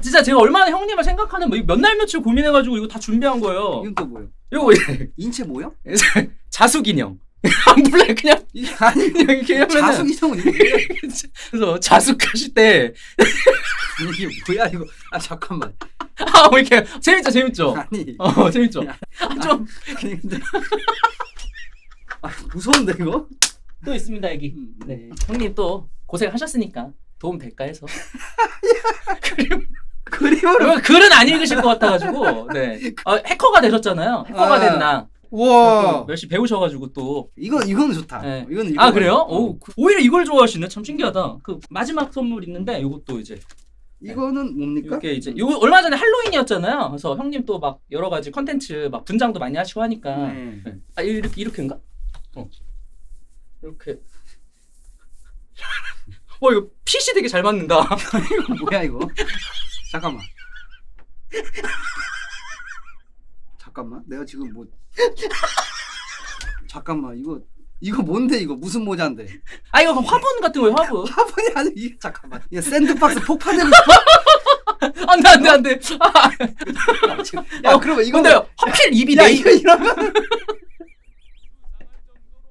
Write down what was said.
진짜 제가 얼마나 형님을 생각하는 뭐몇날 며칠 고민해가지고 이거 다 준비한 거예요. 이건 또 뭐예요? 이거 인체 모형? 자숙 인형. 안 불러요 그냥 아니 그냥 이렇게 자숙 이성은 이게? 그래서 자숙하실 때 이게 뭐야 이거? 아 잠깐만. 아, 뭐 이렇게 재밌죠, 재밌죠. 아니 어, 재밌죠. 야. 아, 좀또 아니 근데 아 무서운데 이거? 있습니다 여기. 음, 네, 형님 또 고생하셨으니까 도움 될까 해서. 그림 그 그러면 글은 안 읽으실 것 같아가지고, 네. 어, 해커가 되셨잖아요. 해커가 아. 됐나. 와. 또 열심히 배우셔가지고 또. 이건 이거는 좋다. 네. 이거는 이거 아 그래요? 어. 오, 그- 오히려 이걸 좋아하시네. 참 신기하다. 그 마지막 선물 있는데 이것도 이제 이거는 뭡니까? 이게 이제 이거 얼마 전에 할로윈이었잖아요. 그래서 형님 또 막 여러 가지 컨텐츠 막 분장도 많이 하시고 하니까. 네. 네. 아 이렇게 이렇게인가? 어. 이렇게. 와 이거 핏이 되게 잘 맞는다. 이거 뭐야 이거? 잠깐만. 잠깐만. 내가 지금 뭐 잠깐만 이거 이거 뭔데 이거 무슨 모자인데? 아 이거 화분 같은 거예요 화분. 화분이 아니 이게 잠깐만. 이거 샌드박스 폭파되고? 안돼 안돼 안돼. 아, 야 그러면 이거 근데 하필 입이 야네 이거 이러면